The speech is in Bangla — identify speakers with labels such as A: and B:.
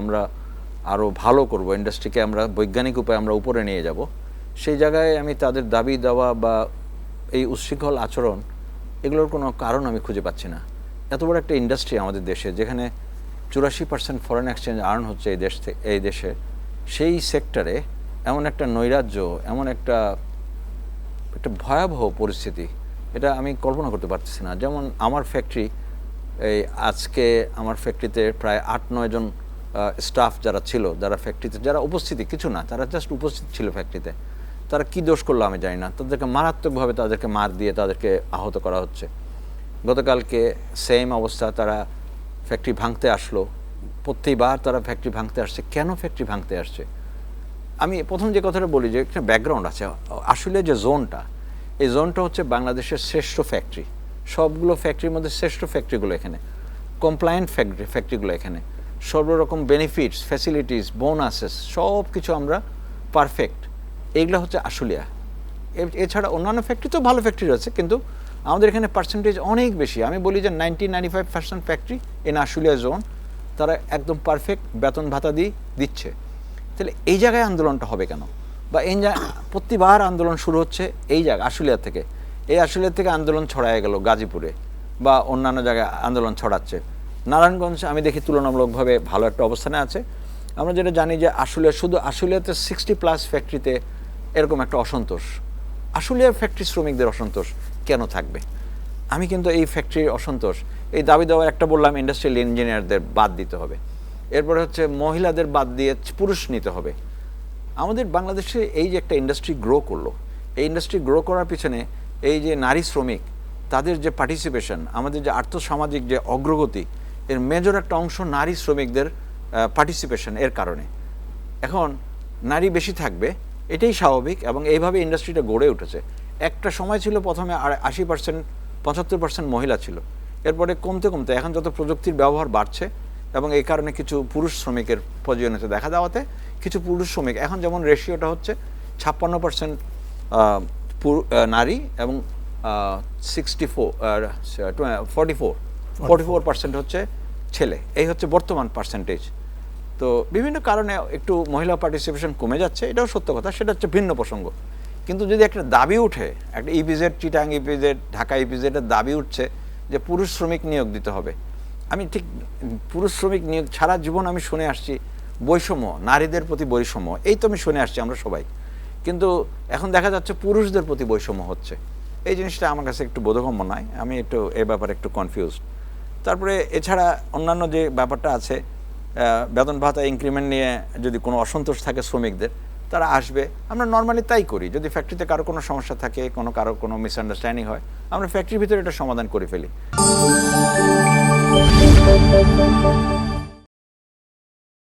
A: আমরা আরও ভালো করব ইন্ডাস্ট্রিকে আমরা বৈজ্ঞানিক উপায়ে আমরা উপরে নিয়ে যাব। সেই জায়গায় আমি তাদের দাবি দেওয়া বা এই উচ্ছৃঙ্খল আচরণ এগুলোর কোনো কারণ আমি খুঁজে পাচ্ছি না। এত বড় একটা ইন্ডাস্ট্রি আমাদের দেশে, যেখানে চুরাশি পার্সেন্ট ফরেন এক্সচেঞ্জ আর্ন হচ্ছে এই দেশ এই দেশে, সেই সেক্টরে এমন একটা নৈরাজ্য, এমন একটা একটা ভয়াবহ পরিস্থিতি, এটা আমি কল্পনা করতে পারতেছি না। যেমন আমার ফ্যাক্টরি এই আজকে আমার ফ্যাক্টরিতে প্রায় আট নয় জন স্টাফ যারা ছিল, যারা ফ্যাক্টরিতে যারা উপস্থিতি, কিছু না, তারা জাস্ট উপস্থিত ছিল ফ্যাক্টরিতে তারা কি দোষ করল আমি জানি না। তাদেরকে মারাত্মকভাবে তাদেরকে মার দিয়ে তাদেরকে আহত করা হচ্ছে। গতকালকে সেম অবস্থা, তারা ফ্যাক্টরি ভাঙতে আসলো। প্রত্যেকবার তারা ফ্যাক্টরি ভাঙতে আসছে। কেন ফ্যাক্টরি ভাঙতে আসছে? আমি প্রথম যে কথাটা বলি যে, একটা ব্যাকগ্রাউন্ড আছে। আসলে যে জোনটা এই জোনটা হচ্ছে বাংলাদেশের শ্রেষ্ঠ ফ্যাক্টরি সবগুলো ফ্যাক্টরির মধ্যে শ্রেষ্ঠ ফ্যাক্টরিগুলো এখানে। কমপ্লায়েন্ট ফ্যাক্টরি ফ্যাক্টরিগুলো এখানে। সর্বরকম বেনিফিটস ফ্যাসিলিটিস বোনাসেস সব কিছু আমরা পারফেক্ট এইগুলো হচ্ছে আশুলিয়া। এছাড়া অন্যান্য ফ্যাক্টরি তো ভালো ফ্যাক্টরি আছে কিন্তু আমাদের এখানে পার্সেন্টেজ অনেক বেশি। আমি বলি যে ninety ninety five percent factory in Ashulia zone তারা একদম পারফেক্ট বেতন ভাতা দিয়ে দিচ্ছে। তাহলে এই জায়গায় আন্দোলনটা হবে কেন? বা এই প্রতিবার আন্দোলন শুরু হচ্ছে এই জায়গা, আশুলিয়া থেকে। এই আশুলিয়া থেকে আন্দোলন ছড়ায় গেল গাজীপুরে, বা অন্যান্য জায়গায় আন্দোলন ছড়াচ্ছে। নারায়ণগঞ্জ আমি দেখি তুলনামূলকভাবে ভালো একটা অবস্থানে আছে। আমরা যেটা জানি যে আশুলিয়া শুধু আশুলিয়াতে সিক্সটি প্লাস ফ্যাক্টরিতে এরকম একটা অসন্তোষ। আশুলিয়া ফ্যাক্টরি শ্রমিকদের অসন্তোষ কেন থাকবে? আমি কিন্তু এই ফ্যাক্টরির অসন্তোষ, এই দাবি দেওয়া একটা বললাম ইন্ডাস্ট্রিয়াল ইঞ্জিনিয়ারদের বাদ দিতে হবে। এরপরে হচ্ছে মহিলাদের বাদ দিয়ে পুরুষ নিতে হবে। আমাদের বাংলাদেশে এই যে একটা ইন্ডাস্ট্রি গ্রো করল, এই ইন্ডাস্ট্রি গ্রো করার পিছনে এই যে নারী শ্রমিক, তাদের যে পার্টিসিপেশন আমাদের যে আর্থসামাজিক যে অগ্রগতি এর মেজর একটা অংশ নারী শ্রমিকদের পার্টিসিপেশন এর কারণে। এখন নারী বেশি থাকবে, এটাই স্বাভাবিক এবং এইভাবে ইন্ডাস্ট্রিটা গড়ে উঠেছে। একটা সময় ছিল প্রথমে আশি পার্সেন্ট পঁচাত্তর পার্সেন্ট মহিলা ছিল। এরপরে কমতে কমতে এখন যত প্রযুক্তির ব্যবহার বাড়ছে এবং এই কারণে কিছু পুরুষ শ্রমিকের প্রয়োজনীয়তা দেখা দেওয়াতে, কিছু পুরুষ শ্রমিক, এখন যেমন রেশিওটা হচ্ছে ছাপ্পান্ন পার্সেন্ট নারী এবং sixty four forty four forty four percent হচ্ছে ছেলে। এই হচ্ছে বর্তমান পার্সেন্টেজ তো বিভিন্ন কারণে একটু মহিলা পার্টিসিপেশন কমে যাচ্ছে, এটাও সত্য কথা, সেটা হচ্ছে ভিন্ন প্রসঙ্গ। কিন্তু যদি একটা দাবি উঠে, একটা ইপিজেড চিটাং ইপিজেড ঢাকা ইপিজেডের দাবি উঠছে যে পুরুষ শ্রমিক নিয়োগ দিতে হবে, আমি ঠিক পুরুষ শ্রমিক নিয়োগ সারা জীবন আমি শুনে আসছি, বৈষম্য, নারীদের প্রতি বৈষম্য, এই তো আমি শুনে আসছি আমরা সবাই। কিন্তু এখন দেখা যাচ্ছে পুরুষদের প্রতি বৈষম্য হচ্ছে। এই জিনিসটা আমার কাছে একটু বোধগম্য নয়, আমি একটু এ ব্যাপারে একটু কনফিউজড তারপরে এছাড়া অন্যান্য যে ব্যাপারটা আছে বেতন ভাতা ইনক্রিমেন্ট নিয়ে যদি কোনো অসন্তোষ থাকে শ্রমিকদের, তারা আসবে। আমরা নর্মালি তাই করি। যদি ফ্যাক্টরিতে কারও কোনো সমস্যা থাকে, কোনো কারও কোনো মিসআন্ডারস্ট্যান্ডিং হয়, আমরা ফ্যাক্টরির ভিতরে এটা সমাধান করে ফেলি।